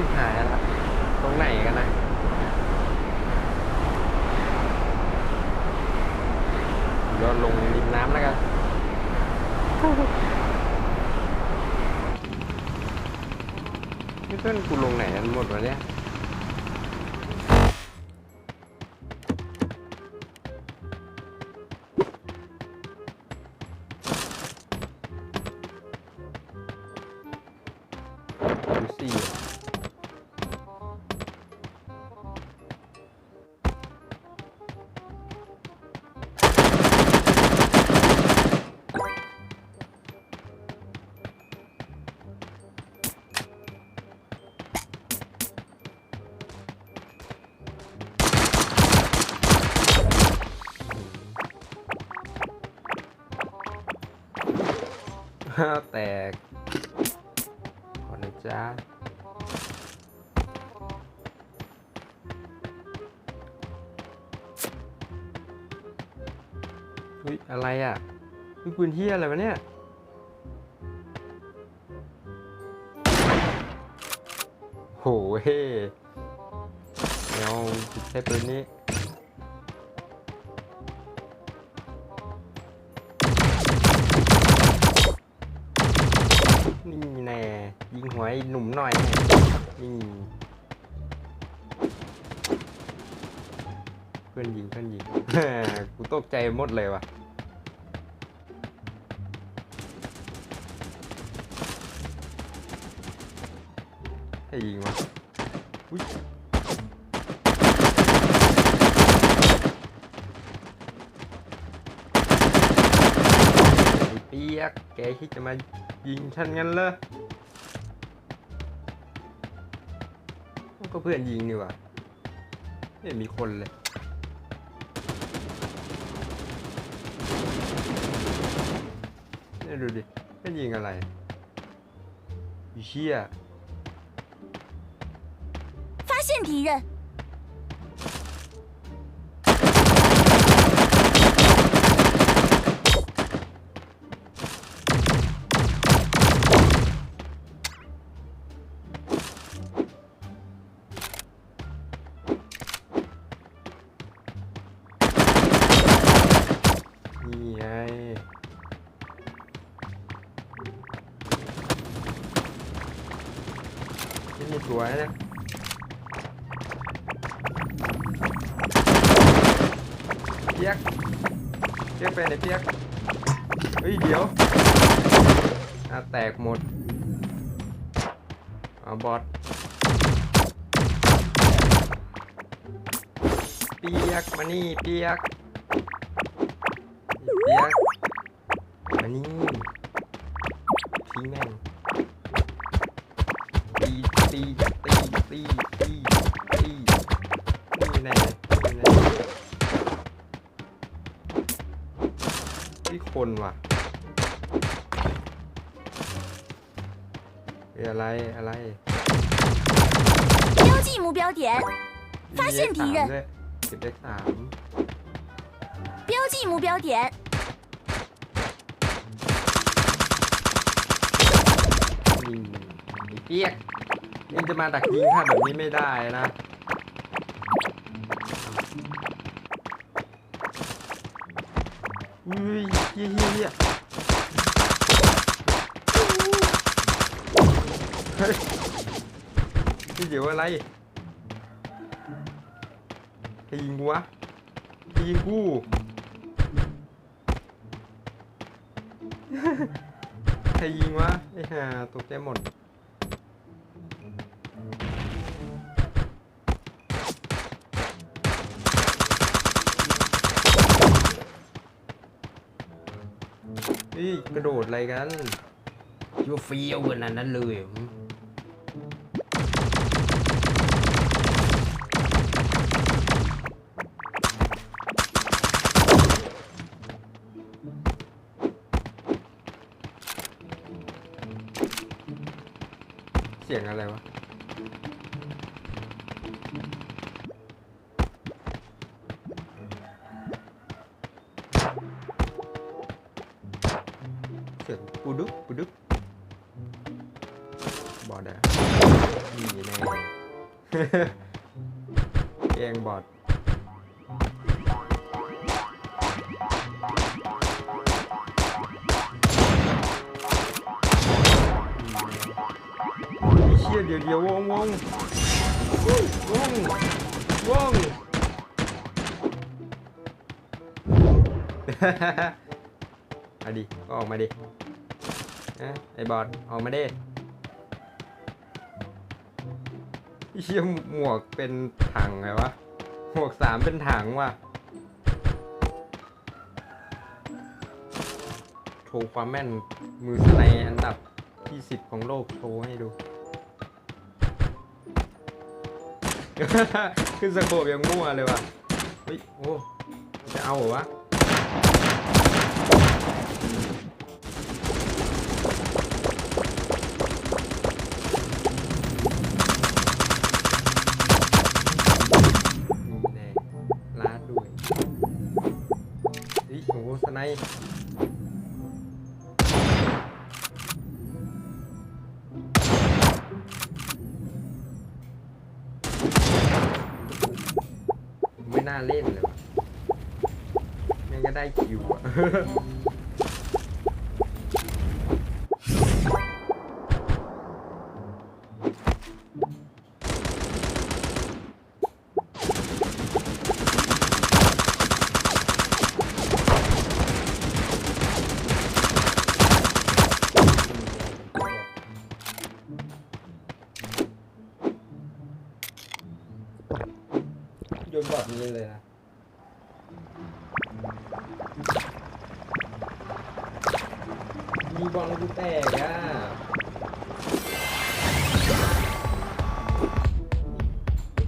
ชิบหายละตรงไหนกันนะเดี๋ยวลงริมน้ำแล้วกันนี่เพื่อนกูลงไหนกันหมดวะเนี่ยดูสี่ แตกขอนะจ๊ะเฮ้ยอะไรอะคือปืนเที่อะไรวะเนี่ยโหเฮ้เดี๋ยวใช้ปืนนี้นี่ หัวไอ้หนุ่มหน่อยนี่เพื่อนยิงเพื่อนยิงกูตกใจหมดเลยว่ะให้ยิงวะอุ้ยเปียกแกคิดจะมายิงฉันงั้นเหร ก็เพื่อนยิงนี่หว่าไม่เห็นมีคนเลย เนี่ยดูดิเป็นยิงอะไรอีเชี่ย 发现敌人， นี่ไงนี่มีตัวนะเนี่ยเปียกเปียกไปไหนเปียกเฮ้ยเดี๋ยวอะแตกหมดเอาบอสเปียกมานี่เปียก คนว่ะเอ้ยอะไร อะไร 标记目标点，发现敌人 ด้วยเก็บเลขสาม 标记目标点， นี่ไอ้เปียกยังจะมาดักยิงข้าแบบนี้ไม่ได้นะ อุ้ยเ ฮียเฮียเฮียเฮ้ยนี่เดี๋ยวอะไรใครยิงกูวะใครยิงกูใครยิงวะไอ้ห่าตกใจหมด ฮ้ยกระโดดอะไรกันยูเฟียวขนาดนั้นเลยเหรอเสียงอะไรวะ กูดุกปูดุกบอดอะนี่แน่แกงบอดเชี่ยเดี๋ยวเดี๋ยววงวงวงวงอาดิก็ออกมาดิ นะไอ้บอดออกมาดิเชี่ยหมวกเป็นถังไงวะ หมวกสามเป็นถังว่ะโชว์ความแม่นมือสไนอันดับที่สิบของโลกโชว์ให้ดู ขึ้นสโคปยังมั่วเลยว่ะเฮ้ยโอ้ จะเอาเหรอวะ ยโอ้โหสไนไม่น่าเล่นเลยแม่งก็ได้คิวอะ อดนี้เลยนะ มีบอลกูแตกอ่ะ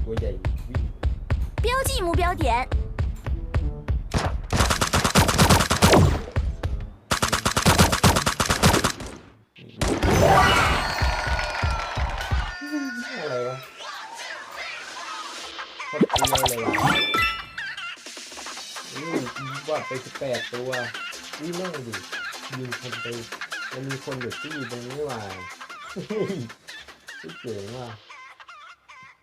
ตัวใหญ่วิ่ง 标记目标点， คตรเปรี้ยวเลยวะนี่ยิงบอดไปสิบแปดตัววิ่งแม่งดิยิงคนไปมันมีคนอยู่ที่ตรงนี้ว่ะเฮ้ยเจ๋งว่ะ